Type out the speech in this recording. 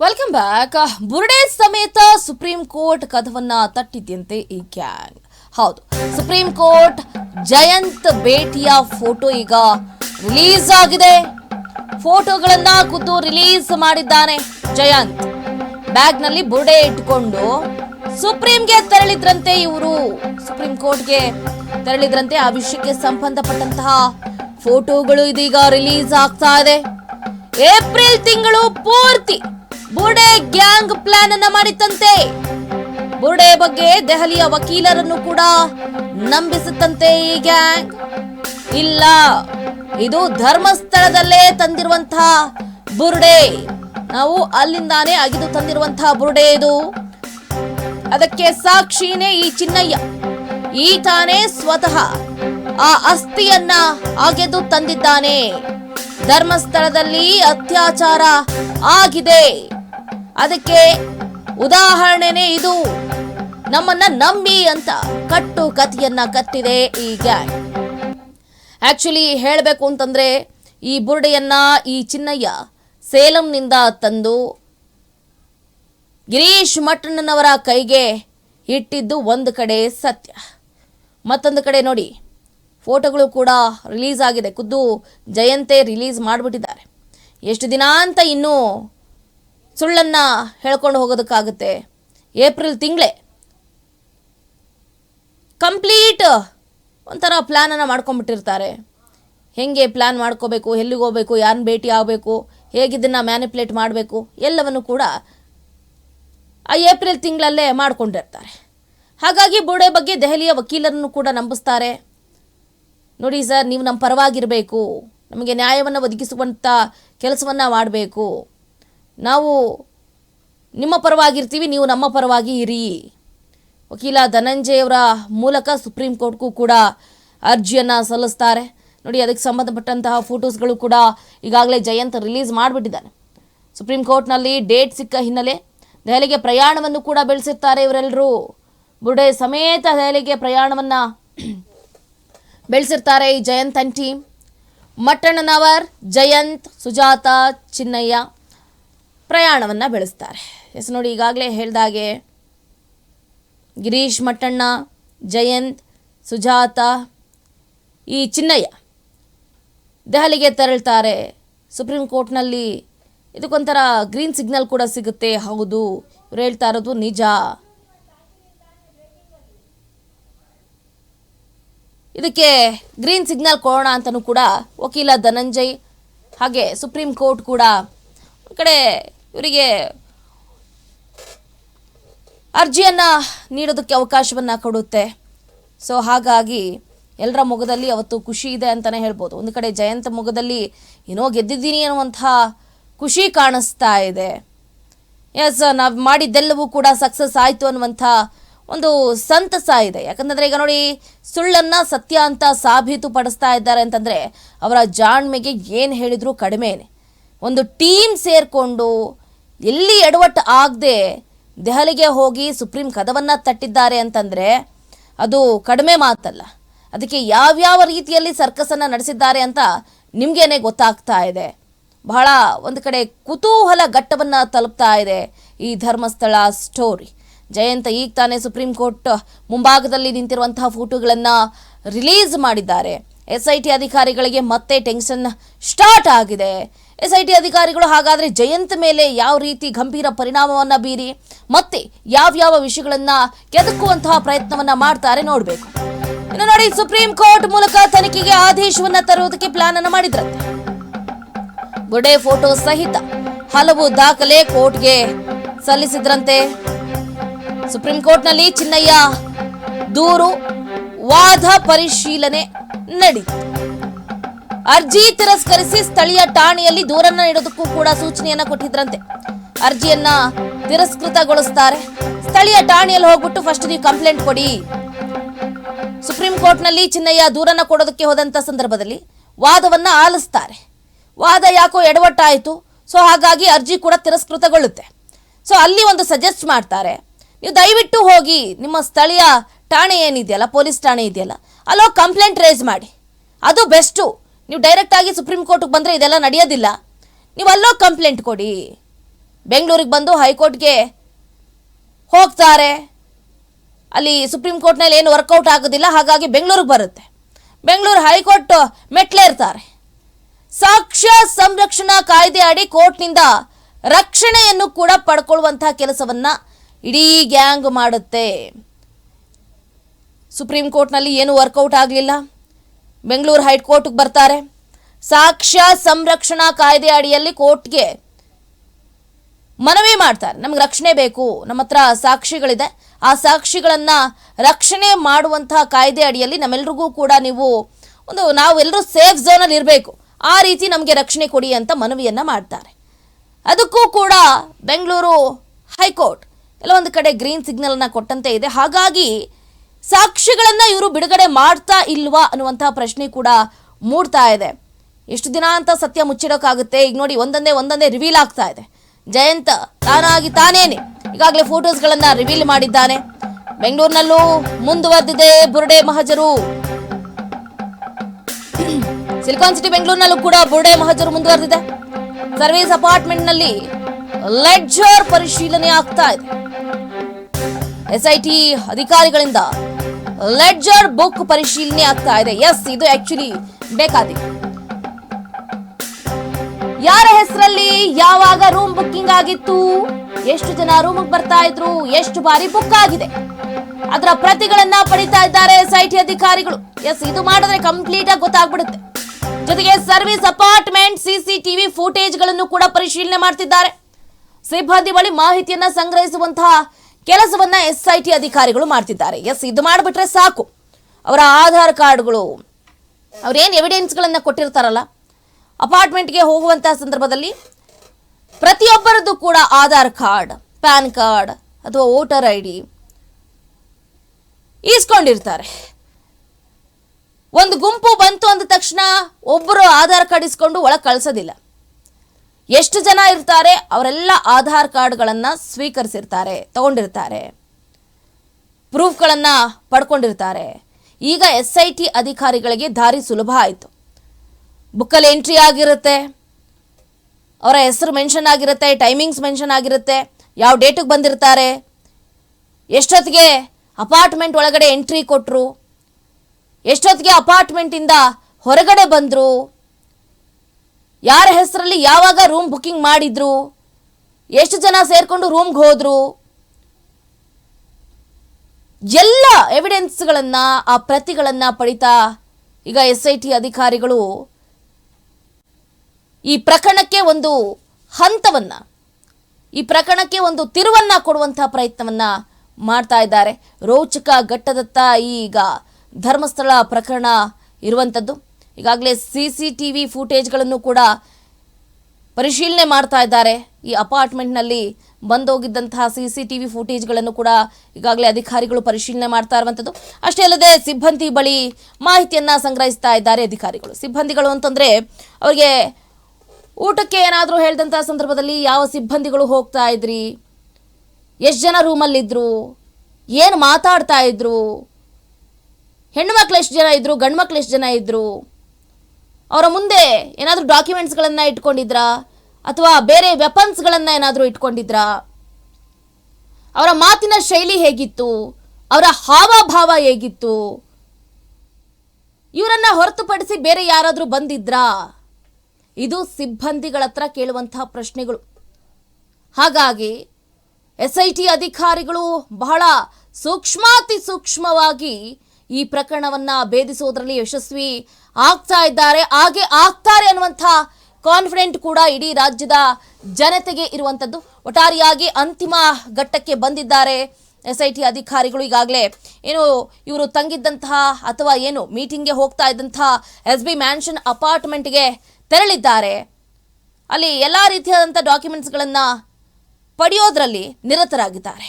Welcome back ಬುರ್ಡೆ ಸಮೇತ supreme court ಕದವನ್ನ ತಟ್ಟಿದ್ಯಂತೆ ಈ gang ಹೌದು. ಸುಪ್ರೀಂ ಕೋರ್ಟ್ ಜಯಂತ್ ಭೇಟಿಯ ಫೋಟೋ ಈಗ ರಿಲೀಸ್ ಆಗಿದೆ. ಫೋಟೋಗಳನ್ನ ಖುದ್ದು ರಿಲೀಸ್ ಮಾಡಿದ್ದಾನೆ ಜಯಂತ್. ಬ್ಯಾಗ್ನಲ್ಲಿ ಬುರ್ಡೆ ಇಟ್ಕೊಂಡು ಸುಪ್ರೀಂಗೆ ತೆರಳಿದ್ರಂತೆ ಇವರು. ಸುಪ್ರೀಂ ಕೋರ್ಟ್ಗೆ ತೆರಳಿದ್ರಂತೆ ಆ ವಿಷಯಕ್ಕೆ ಸಂಬಂಧಪಟ್ಟಂತಹ ಫೋಟೋಗಳು ಇದೀಗ ರಿಲೀಸ್ ಆಗ್ತಾ ಇದೆ. ಏಪ್ರಿಲ್ ತಿಂಗಳು ಪೂರ್ತಿ ಬುರ್ಡೆ ಗ್ಯಾಂಗ್ ಪ್ಲಾನ್ ಅನ್ನ ಮಾಡಿತ್ತಂತೆ. ಬುರ್ಡೆ ಬಗ್ಗೆ ದೆಹಲಿಯ ವಕೀಲರನ್ನು ಕೂಡ ನಂಬಿಸುತ್ತಂತೆ ಈ ಗ್ಯಾಂಗ್. ಇಲ್ಲ, ಇದು ಧರ್ಮಸ್ಥಳದಲ್ಲೇ ತಂದಿರುವಂತಹ ಬುರುಡೆ. ನಾವು ಅಲ್ಲಿಂದಾನೇ ಅಗಿದು ತಂದಿರುವಂತಹ ಬುರುಡೆ ಇದು. ಅದಕ್ಕೆ ಸಾಕ್ಷಿನೇ ಈ ಚಿನ್ನಯ್ಯ. ಈತಾನೇ ಸ್ವತಃ ಆ ಅಸ್ಥಿಯನ್ನ ಅಗೆದು ತಂದಿದ್ದಾನೆ. ಧರ್ಮಸ್ಥಳದಲ್ಲಿ ಅತ್ಯಾಚಾರ ಆಗಿದೆ. ಅದಕ್ಕೆ ಉದಾಹರಣೆನೇ ಇದು. ನಮ್ಮನ್ನ ನಂಬಿ ಅಂತ ಕಟ್ಟು ಕಥೆಯನ್ನ ಕತ್ತಿದೆ ಈ ಗ್ಯಾಂಗ್ ಆಕ್ಚುಲಿ ಹೇಳಬೇಕು ಅಂತಂದ್ರೆ ಈ ಬುರ್ಡೆಯನ್ನ ಈ ಚಿನ್ನಯ್ಯ ಸೇಲಂನಿಂದ ತಂದು ಗಿರೀಶ್ ಮಟ್ಟಣ್ಣನವರ ಕೈಗೆ ಇಟ್ಟಿದ್ದು ಒಂದು ಕಡೆ ಸತ್ಯ. ಮತ್ತೊಂದು ಕಡೆ ನೋಡಿ, ಫೋಟೋಗಳು ಕೂಡ ರಿಲೀಸ್ ಆಗಿದೆ. ಖುದ್ದು ಜಯಂತೆ ರಿಲೀಸ್ ಮಾಡಿಬಿಟ್ಟಿದ್ದಾರೆ. ಎಷ್ಟು ದಿನ ಅಂತ ಇನ್ನೂ ಸುಳ್ಳನ್ನು ಹೇಳ್ಕೊಂಡು ಹೋಗೋದಕ್ಕಾಗುತ್ತೆ. ಏಪ್ರಿಲ್ ತಿಂಗಳೇ. ಕಂಪ್ಲೀಟ್ ಒಂಥರ ಪ್ಲ್ಯಾನನ್ನು ಮಾಡ್ಕೊಂಬಿಟ್ಟಿರ್ತಾರೆ. ಹೇಗೆ ಪ್ಲ್ಯಾನ್ ಮಾಡ್ಕೋಬೇಕು, ಎಲ್ಲಿಗೆ ಹೋಗಬೇಕು ಯಾರನ್ನ ಭೇಟಿ ಆಗಬೇಕು ಹೇಗಿದ್ದನ್ನು ಮ್ಯಾನಿಪ್ಯುಲೇಟ್ ಮಾಡಬೇಕು, ಎಲ್ಲವನ್ನು ಕೂಡ ಆ ಏಪ್ರಿಲ್ ತಿಂಗಳಲ್ಲೇ ಮಾಡ್ಕೊಂಡಿರ್ತಾರೆ. ಹಾಗಾಗಿ ಬೋಡೆ ಬಗ್ಗೆ ದೆಹಲಿಯ ವಕೀಲರನ್ನು ಕೂಡ ನಂಬಿಸ್ತಾರೆ. ನೋಡಿ ಸರ್, ನೀವು ನಮ್ಮ ಪರವಾಗಿರಬೇಕು. ನಮಗೆ ನ್ಯಾಯವನ್ನು ಒದಗಿಸುವಂಥ ಕೆಲಸವನ್ನು ಮಾಡಬೇಕು. ನಾವು ನಿಮ್ಮ ಪರವಾಗಿರ್ತೀವಿ, ನೀವು ನಮ್ಮ ಪರವಾಗಿ ಇರಿ. ವಕೀಲ ಧನಂಜಯವರ ಮೂಲಕ ಸುಪ್ರೀಂ ಕೋರ್ಟ್ಗೂ ಕೂಡ ಅರ್ಜಿಯನ್ನು ಸಲ್ಲಿಸ್ತಾರೆ. ನೋಡಿ, ಅದಕ್ಕೆ ಸಂಬಂಧಪಟ್ಟಂತಹ ಫೋಟೋಸ್ಗಳು ಕೂಡ ಈಗಾಗಲೇ ಜಯಂತ್ ರಿಲೀಸ್ ಮಾಡಿಬಿಟ್ಟಿದ್ದಾನೆ. ಸುಪ್ರೀಂ ಕೋರ್ಟ್ನಲ್ಲಿ ಡೇಟ್ ಸಿಕ್ಕ ಹಿನ್ನೆಲೆ ದೆಹಲಿಗೆ ಪ್ರಯಾಣವನ್ನು ಕೂಡ ಬೆಳೆಸಿರ್ತಾರೆ ಇವರೆಲ್ಲರೂ. ಬುರ್ಡೆ ಸಮೇತ ದೆಹಲಿಗೆ ಪ್ರಯಾಣವನ್ನು ಬೆಳೆಸಿರ್ತಾರೆ ಈ ಜಯಂತ್ ಅಂಡ್ ಟೀಮ್. ಮಟ್ಟಣ್ಣನವರ್, ಜಯಂತ್, ಸುಜಾತ, ಚಿನ್ನಯ್ಯ. ಪ್ರಯಾಣವನ್ನು ಬೆಳೆಸ್ತಾರೆ. ಎಸ್, ನೋಡಿ, ಈಗಾಗಲೇ ಹೇಳ್ದಾಗೆ ಗಿರೀಶ್ ಮಟ್ಟಣ್ಣ, ಜಯಂತ್, ಸುಜಾತ, ಈ ಚಿನ್ನಯ್ಯ ದೆಹಲಿಗೆ ತೆರಳ್ತಾರೆ. ಸುಪ್ರೀಂ ಕೋರ್ಟ್ನಲ್ಲಿ ಇದಕ್ಕೊಂಥರ ಗ್ರೀನ್ ಸಿಗ್ನಲ್ ಕೂಡ ಸಿಗುತ್ತೆ. ಹೌದು, ಇವ್ರು ಹೇಳ್ತಾ ಇರೋದು ನಿಜ. ಇದಕ್ಕೆ ಗ್ರೀನ್ ಸಿಗ್ನಲ್ ಕೊಡೋಣ ಅಂತಲೂ ಕೂಡ ವಕೀಲ ಧನಂಜಯ್ ಹಾಗೆ ಸುಪ್ರೀಂ ಕೋರ್ಟ್ ಕೂಡ ಕಡೆ ಇವರಿಗೆ ಅರ್ಜಿಯನ್ನು ನೀಡೋದಕ್ಕೆ ಅವಕಾಶವನ್ನು ಕೊಡುತ್ತೆ. ಸೊ ಹಾಗಾಗಿ ಎಲ್ಲರ ಮುಖದಲ್ಲಿ ಅವತ್ತು ಖುಷಿ ಇದೆ ಅಂತಲೇ ಹೇಳ್ಬೋದು. ಒಂದು ಕಡೆ ಜಯಂತ ಮುಖದಲ್ಲಿ ಏನೋ ಗೆದ್ದಿದ್ದೀನಿ ಅನ್ನುವಂಥ ಖುಷಿ ಕಾಣಿಸ್ತಾ ಇದೆ. ಎಸ್ ನಾವು ಮಾಡಿದ್ದೆಲ್ಲವೂ ಕೂಡ ಸಕ್ಸಸ್ ಆಯಿತು ಅನ್ನುವಂಥ ಒಂದು ಸಂತಸ ಇದೆ. ಯಾಕಂತಂದರೆ ಈಗ ನೋಡಿ, ಸುಳ್ಳನ್ನು ಸತ್ಯ ಅಂತ ಸಾಬೀತುಪಡಿಸ್ತಾ ಇದ್ದಾರೆ ಅಂತಂದರೆ ಅವರ ಜಾಣ್ಮೆಗೆ ಏನು ಹೇಳಿದರೂ ಕಡಿಮೆನೆ. ಒಂದು ಟೀಮ್ ಸೇರಿಕೊಂಡು ಎಲ್ಲಿ ಎಡವಟ್ಟು ಆಗದೆ ದೆಹಲಿಗೆ ಹೋಗಿ ಸುಪ್ರೀಂ ಕದವನ್ನು ತಟ್ಟಿದ್ದಾರೆ ಅಂತಂದರೆ ಅದು ಕಡಿಮೆ ಮಾತಲ್ಲ. ಅದಕ್ಕೆ ಯಾವ್ಯಾವ ರೀತಿಯಲ್ಲಿ ಸರ್ಕಸನ್ನು ನಡೆಸಿದ್ದಾರೆ ಅಂತ ನಿಮಗೇನೆ ಗೊತ್ತಾಗ್ತಾ ಇದೆ. ಬಹಳ ಒಂದು ಕಡೆ ಕುತೂಹಲ ಘಟ್ಟವನ್ನು ತಲುಪ್ತಾ ಇದೆ ಈ ಧರ್ಮಸ್ಥಳ ಸ್ಟೋರಿ ಜಯಂತ ಈಗ ತಾನೇ ಸುಪ್ರೀಂ ಕೋರ್ಟ್ ಮುಂಭಾಗದಲ್ಲಿ ನಿಂತಿರುವಂತಹ ಫೋಟೋಗಳನ್ನು ರಿಲೀಸ್ ಮಾಡಿದ್ದಾರೆ. ಎಸ್ ಐ ಟಿ ಅಧಿಕಾರಿಗಳಿಗೆ ಮತ್ತೆ ಟೆನ್ಷನ್ ಸ್ಟಾರ್ಟ್ ಆಗಿದೆ. ಎಸ್ ಐ ಟಿ ಅಧಿಕಾರಿಗಳು ಹಾಗಾದರೆ ಜಯಂತ್ ಮೇಲೆ ಯಾವ ರೀತಿ ಗಂಭೀರ ಪರಿಣಾಮವನ್ನು ಬೀರಿ ಮತ್ತೆ ಯಾವ್ಯಾವ ವಿಷಯಗಳನ್ನು ಕೆದಕುವಂತಹ ಪ್ರಯತ್ನವನ್ನ ಮಾಡ್ತಾರೆ ನೋಡಬೇಕು. ಇನ್ನು ನೋಡಿ, ಸುಪ್ರೀಂ ಕೋರ್ಟ್ ಮೂಲಕ ತನಿಖೆಗೆ ಆದೇಶವನ್ನ ತರುವುದಕ್ಕೆ ಪ್ಲಾನ್ ಅನ್ನು ಮಾಡಿದ್ರಂತೆ. ಗುಡೆ ಫೋಟೋ ಸಹಿತ ಹಲವು ದಾಖಲೆ ಕೋರ್ಟ್ಗೆ ಸಲ್ಲಿಸಿದ್ರಂತೆ. ಸುಪ್ರೀಂ ಕೋರ್ಟ್ನಲ್ಲಿ ಚಿನ್ನಯ್ಯ ದೂರು ವಾದ ಪರಿಶೀಲನೆ ನಡೀತು. ಅರ್ಜಿ ತಿರಸ್ಕರಿಸಿ ಸ್ಥಳೀಯ ಠಾಣೆಯಲ್ಲಿ ದೂರನ್ನ ನೀಡೋದಕ್ಕೂ ಕೂಡ ಸೂಚನೆಯನ್ನ ಕೊಟ್ಟಿದ್ರಂತೆ. ಅರ್ಜಿಯನ್ನ ತಿರಸ್ಕೃತಗೊಳಿಸ್ತಾರೆ. ಸ್ಥಳೀಯ ಠಾಣೆಯಲ್ಲಿ ಹೋಗ್ಬಿಟ್ಟು ಫಸ್ಟ್ ನೀವು ಕಂಪ್ಲೇಂಟ್ ಕೊಡಿ. ಸುಪ್ರೀಂ ಕೋರ್ಟ್ನಲ್ಲಿ ಚಿನ್ನಯ್ಯ ದೂರನ್ನ ಕೊಡೋದಕ್ಕೆ ಹೋದಂತ ಸಂದರ್ಭದಲ್ಲಿ ವಾದವನ್ನ ಆಲಿಸ್ತಾರೆ. ವಾದ ಯಾಕೋ ಎಡವಟ್ಟಾಯಿತು. ಸೊ ಹಾಗಾಗಿ ಅರ್ಜಿ ಕೂಡ ತಿರಸ್ಕೃತಗೊಳ್ಳುತ್ತೆ. ಸೊ ಅಲ್ಲಿ ಒಂದು ಸಜೆಸ್ಟ್ ಮಾಡ್ತಾರೆ. ನೀವು ದಯವಿಟ್ಟು ಹೋಗಿ ನಿಮ್ಮ ಸ್ಥಳೀಯ ಠಾಣೆ ಏನಿದೆಯಲ್ಲ, ಪೊಲೀಸ್ ಠಾಣೆ ಇದೆಯಲ್ಲ, ಅಲ್ಲೋ ಕಂಪ್ಲೇಂಟ್ ರೇಸ್ ಮಾಡಿ. ಅದು ಬೆಸ್ಟು ನೀವು ಡೈರೆಕ್ಟ್ ಆಗಿ ಸುಪ್ರೀಂ ಕೋರ್ಟ್ಗೆ ಬಂದರೆ ಇದೆಲ್ಲ ನಡೆಯೋದಿಲ್ಲ. ನೀವು ಅಲ್ಲೋ ಕಂಪ್ಲೇಂಟ್ ಕೊಡಿ. ಬೆಂಗಳೂರಿಗೆ ಬಂದು ಹೈಕೋರ್ಟ್ಗೆ ಹೋಗ್ತಾರೆ. ಅಲ್ಲಿ ಸುಪ್ರೀಂ ಕೋರ್ಟ್ನಲ್ಲಿ ಏನು ವರ್ಕೌಟ್ ಆಗೋದಿಲ್ಲ, ಹಾಗಾಗಿ ಬೆಂಗಳೂರಿಗೆ ಬರುತ್ತೆ. ಬೆಂಗಳೂರು ಹೈಕೋರ್ಟ್ ಮೆಟ್ಲೇರ್ತಾರೆ ಸಾಕ್ಷ್ಯ ಸಂರಕ್ಷಣಾ ಕಾಯ್ದೆ ಅಡಿ ಕೋರ್ಟ್ನಿಂದ ರಕ್ಷಣೆಯನ್ನು ಕೂಡ ಪಡ್ಕೊಳ್ಳುವಂತಹ ಕೆಲಸವನ್ನ ಇಡೀ ಗ್ಯಾಂಗ್ ಮಾಡುತ್ತೆ. ಸುಪ್ರೀಂ ಕೋರ್ಟ್ನಲ್ಲಿ ಏನು ವರ್ಕೌಟ್ ಆಗಲಿಲ್ಲ. ಬೆಂಗಳೂರು ಹೈಕೋರ್ಟ್ಗೆ ಬರ್ತಾರೆ. ಸಾಕ್ಷ್ಯ ಸಂರಕ್ಷಣಾ ಕಾಯ್ದೆ ಅಡಿಯಲ್ಲಿ ಕೋರ್ಟ್ಗೆ ಮನವಿ ಮಾಡ್ತಾರೆ. ನಮ್ಗೆ ರಕ್ಷಣೆ ಬೇಕು. ನಮ್ಮ ಹತ್ರ ಸಾಕ್ಷಿಗಳಿದೆ. ಆ ಸಾಕ್ಷಿಗಳನ್ನ ರಕ್ಷಣೆ ಮಾಡುವಂತಹ ಕಾಯ್ದೆ ಅಡಿಯಲ್ಲಿ ನಮ್ಮೆಲ್ರಿಗೂ ಕೂಡ ನೀವು ಒಂದು ನಾವೆಲ್ಲರೂ ಸೇಫ್ ಝೋನಲ್ಲಿ ಇರಬೇಕು. ಆ ರೀತಿ ನಮಗೆ ರಕ್ಷಣೆ ಕೊಡಿ ಅಂತ ಮನವಿಯನ್ನ ಮಾಡ್ತಾರೆ. ಅದಕ್ಕೂ ಕೂಡ ಬೆಂಗಳೂರು ಹೈಕೋರ್ಟ್ ಕೆಲವೊಂದು ಕಡೆ ಗ್ರೀನ್ ಸಿಗ್ನಲನ್ನು ಕೊಟ್ಟಂತೆ ಇದೆ. ಹಾಗಾಗಿ ಸಾಕ್ಷಿಗಳನ್ನ ಇವರು ಬಿಡುಗಡೆ ಮಾಡ್ತಾ ಇಲ್ವಾ ಅನ್ನುವಂತಹ ಪ್ರಶ್ನೆ ಕೂಡ ಮೂಡ್ತಾ ಇದೆ. ಎಷ್ಟು ದಿನ ಅಂತ ಸತ್ಯ ಮುಚ್ಚಿಡೋಕ್ಕಾಗುತ್ತೆ ಈಗ ನೋಡಿ, ಒಂದೊಂದೇ ಒಂದೊಂದೇ ರಿವೀಲ್ ಆಗ್ತಾ ಇದೆ. ಜಯಂತ ತಾನಾಗಿ ತಾನೇನೆ ಈಗಾಗಲೇ ಫೋಟೋಸ್ಗಳನ್ನ ರಿವೀಲ್ ಮಾಡಿದ್ದಾನೆ. ಬೆಂಗಳೂರಿನಲ್ಲೂ ಮುಂದುವರೆದಿದೆ ಬುರುಡೆ ಮಹಜರು. ಸಿಲಿಕಾನ್ ಸಿಟಿ ಬೆಂಗಳೂರಿನಲ್ಲೂ ಕೂಡ ಬುರುಡೆ ಮಹಜರು ಮುಂದುವರೆದಿದೆ. ಸರ್ವಿಸ್ ಅಪಾರ್ಟ್ಮೆಂಟ್ನಲ್ಲಿ ಲೆಡ್ಜರ್ ಪರಿಶೀಲನೆ ಆಗ್ತಾ ಇದೆ. ಎಸ್ಐಟಿ ಅಧಿಕಾರಿಗಳಿಂದ ಲೆಡ್ಜರ್ ಬುಕ್ ಪರಿಶೀಲನೆ ಆಗ್ತಾ ಇದೆ. ಎಸ್ ಇದು ಆಕ್ಚುಲಿ ಬೇಕಾದಿ ಯಾರ ಹೆಸರಲ್ಲಿ ಯಾವಾಗ ರೂಮ್ ಬುಕ್ಕಿಂಗ್ ಆಗಿತ್ತು? ಎಷ್ಟು ಜನ ರೂಮ್ ಬರ್ತಾ ಇದ್ರು? ಎಷ್ಟು ಬಾರಿ ಬುಕ್ ಆಗಿದೆ? ಅದರ ಪ್ರತಿಗಳನ್ನ ಪಡಿತಾ ಇದ್ದಾರೆ ಸೈಟಿ ಅಧಿಕಾರಿಗಳು. ಎಸ್ ಇದು ಮಾಡಿದ್ರೆ ಕಂಪ್ಲೀಟ್ ಆಗಿ ಗೊತ್ತಾಗ್ಬಿಡುತ್ತೆ. ಜೊತೆಗೆ ಸರ್ವಿಸ್ ಅಪಾರ್ಟ್ಮೆಂಟ್ ಸಿಸಿಟಿವಿ ಫುಟೇಜ್ಗಳನ್ನು ಕೂಡ ಪರಿಶೀಲನೆ ಮಾಡ್ತಿದ್ದಾರೆ. ಸಿಬ್ಬಂದಿ ಬಳಿ ಮಾಹಿತಿಯನ್ನ ಸಂಗ್ರಹಿಸುವಂತಹ ಕೆಲಸವನ್ನ ಟಿ ಅಧಿಕಾರಿಗಳು ಮಾಡ್ತಿದ್ದಾರೆ. ಎಸ್, ಇದು ಮಾಡಿಬಿಟ್ರೆ ಸಾಕು. ಅವರ ಆಧಾರ್ ಕಾರ್ಡ್ಗಳು ಅವ್ರೇನು ಎವಿಡೆನ್ಸ್ಗಳನ್ನು ಕೊಟ್ಟಿರ್ತಾರಲ್ಲ ಅಪಾರ್ಟ್ಮೆಂಟ್ಗೆ ಹೋಗುವಂತಹ ಸಂದರ್ಭದಲ್ಲಿ ಪ್ರತಿಯೊಬ್ಬರದ್ದು ಕೂಡ ಆಧಾರ್ ಕಾರ್ಡ್, ಪ್ಯಾನ್ ಕಾರ್ಡ್ ಅಥವಾ ವೋಟರ್ ಐ ಡಿ ಈಸ್ಕೊಂಡಿರ್ತಾರೆ. ಒಂದು ಗುಂಪು ಬಂತು ಅಂದ ತಕ್ಷಣ ಒಬ್ಬರು ಆಧಾರ್ ಕಾರ್ಡ್ ಇಸ್ಕೊಂಡು ಒಳಗೆ ಕಳ್ಸೋದಿಲ್ಲ. ಎಷ್ಟು ಜನ ಇರ್ತಾರೆ ಅವರೆಲ್ಲ ಆಧಾರ್ ಕಾರ್ಡ್ಗಳನ್ನು ಸ್ವೀಕರಿಸಿರ್ತಾರೆ, ತಗೊಂಡಿರ್ತಾರೆ. ಪ್ರೂಫ್ಗಳನ್ನು ಪಡ್ಕೊಂಡಿರ್ತಾರೆ. ಈಗ ಎಸ್ ಐ ಟಿ ಅಧಿಕಾರಿಗಳಿಗೆ ದಾರಿ ಸುಲಭ ಆಯಿತು. ಬುಕ್ಕಲ್ಲಿ ಎಂಟ್ರಿ ಆಗಿರುತ್ತೆ. ಅವರ ಹೆಸರು ಮೆನ್ಷನ್ ಆಗಿರುತ್ತೆ, ಟೈಮಿಂಗ್ಸ್ ಮೆನ್ಷನ್ ಆಗಿರುತ್ತೆ, ಯಾವ ಡೇಟಿಗೆ ಬಂದಿರ್ತಾರೆ. ಎಷ್ಟೊತ್ತಿಗೆ ಅಪಾರ್ಟ್ಮೆಂಟ್ ಒಳಗಡೆ ಎಂಟ್ರಿ ಕೊಟ್ಟರು ಎಷ್ಟೊತ್ತಿಗೆ ಅಪಾರ್ಟ್ಮೆಂಟಿಂದ ಹೊರಗಡೆ ಬಂದರು ಯಾರ ಹೆಸರಲ್ಲಿ ಯಾವಾಗ ರೂಮ್ ಬುಕ್ಕಿಂಗ್ ಮಾಡಿದ್ರು? ಎಷ್ಟು ಜನ ಸೇರಿಕೊಂಡು ರೂಮ್ಗೆ ಹೋದ್ರು? ಎಲ್ಲ ಎವಿಡೆನ್ಸ್ಗಳನ್ನು ಆ ಪ್ರತಿಗಳನ್ನು ಪಡಿತಾ ಈಗ ಎಸ್ ಐ ಟಿ ಅಧಿಕಾರಿಗಳು ಈ ಪ್ರಕರಣಕ್ಕೆ ಒಂದು ಹಂತವನ್ನು, ಈ ಪ್ರಕರಣಕ್ಕೆ ಒಂದು ತಿರುವನ್ನು ಕೊಡುವಂಥ ಪ್ರಯತ್ನವನ್ನು ಮಾಡ್ತಾ ಇದ್ದಾರೆ. ರೋಚಕ ಘಟ್ಟದತ್ತ ಈಗ ಧರ್ಮಸ್ಥಳ ಪ್ರಕರಣ ಇರುವಂಥದ್ದು. ಈಗಾಗಲೇ ಸಿ ಸಿ ಟಿ ವಿ ಫುಟೇಜ್ಗಳನ್ನು ಕೂಡ ಪರಿಶೀಲನೆ ಮಾಡ್ತಾ ಇದ್ದಾರೆ. ಈ ಅಪಾರ್ಟ್ಮೆಂಟ್ನಲ್ಲಿ ಬಂದೋಗಿದ್ದಂತಹ ಸಿ ಸಿ ಟಿ ವಿ ಫುಟೇಜ್ಗಳನ್ನು ಕೂಡ ಈಗಾಗಲೇ ಅಧಿಕಾರಿಗಳು ಪರಿಶೀಲನೆ ಮಾಡ್ತಾ ಇರುವಂಥದ್ದು ಅಷ್ಟೇ ಅಲ್ಲದೆ ಸಿಬ್ಬಂದಿ ಬಳಿ ಮಾಹಿತಿಯನ್ನು ಸಂಗ್ರಹಿಸ್ತಾ ಇದ್ದಾರೆ ಅಧಿಕಾರಿಗಳು. ಸಿಬ್ಬಂದಿಗಳು ಅಂತಂದರೆ ಅವರಿಗೆ ಊಟಕ್ಕೆ ಏನಾದರೂ ಹೇಳಿದಂಥ ಸಂದರ್ಭದಲ್ಲಿ ಯಾವ ಸಿಬ್ಬಂದಿಗಳು ಹೋಗ್ತಾ ಇದ್ರಿ? ಎಷ್ಟು ಜನ ರೂಮಲ್ಲಿದ್ದರು ಏನು ಮಾತಾಡ್ತಾ ಇದ್ರು? ಹೆಣ್ಣು ಮಕ್ಳು ಎಷ್ಟು ಜನ ಇದ್ದರು ಗಂಡು ಮಕ್ಳು ಎಷ್ಟು ಜನ ಇದ್ರು? ಅವರ ಮುಂದೆ ಏನಾದರೂ ಡಾಕ್ಯುಮೆಂಟ್ಸ್ಗಳನ್ನು ಇಟ್ಕೊಂಡಿದ್ರಾ? ಅಥವಾ ಬೇರೆ ವೆಪನ್ಸ್ಗಳನ್ನು ಏನಾದರೂ ಇಟ್ಕೊಂಡಿದ್ರಾ? ಅವರ ಮಾತಿನ ಶೈಲಿ ಹೇಗಿತ್ತು? ಅವರ ಹಾವಭಾವ ಹೇಗಿತ್ತು? ಇವರನ್ನ ಹೊರತುಪಡಿಸಿ ಬೇರೆ ಯಾರಾದರೂ ಬಂದಿದ್ರಾ? ಇದು ಸಿಬ್ಬಂದಿಗಳ ಹತ್ರ ಕೇಳುವಂತಹ ಪ್ರಶ್ನೆಗಳು. ಹಾಗಾಗಿ ಎಸ್ ಐ ಟಿ ಅಧಿಕಾರಿಗಳು ಬಹಳ ಸೂಕ್ಷ್ಮಾತಿ ಸೂಕ್ಷ್ಮವಾಗಿ ಈ ಪ್ರಕರಣವನ್ನ ಭೇದಿಸುವುದರಲ್ಲಿ ಯಶಸ್ವಿ ಆಗ್ತಾ ಇದ್ದಾರೆ. ಹಾಗೆ ಆಗ್ತಾರೆ ಅನ್ನುವಂಥ ಕಾನ್ಫಿಡೆಂಟ್ ಕೂಡ ಇಡೀ ರಾಜ್ಯದ ಜನತೆಗೆ ಇರುವಂಥದ್ದು. ಒಟ್ಟಾರೆಯಾಗಿ ಅಂತಿಮ ಘಟ್ಟಕ್ಕೆ ಬಂದಿದ್ದಾರೆ ಎಸ್ ಐ ಟಿ ಅಧಿಕಾರಿಗಳು. ಈಗಾಗಲೇ ಏನು ಇವರು ತಂಗಿದ್ದಂತಹ ಅಥವಾ ಏನು ಮೀಟಿಂಗ್ಗೆ ಹೋಗ್ತಾ ಇದ್ದಂತಹ ಎಸ್ ಬಿ ಮ್ಯಾನ್ಷನ್ ಅಪಾರ್ಟ್ಮೆಂಟ್ಗೆ ತೆರಳಿದ್ದಾರೆ. ಅಲ್ಲಿ ಎಲ್ಲ ರೀತಿಯಾದಂಥ ಡಾಕ್ಯುಮೆಂಟ್ಸ್ಗಳನ್ನು ಪಡೆಯೋದ್ರಲ್ಲಿ ನಿರತರಾಗಿದ್ದಾರೆ.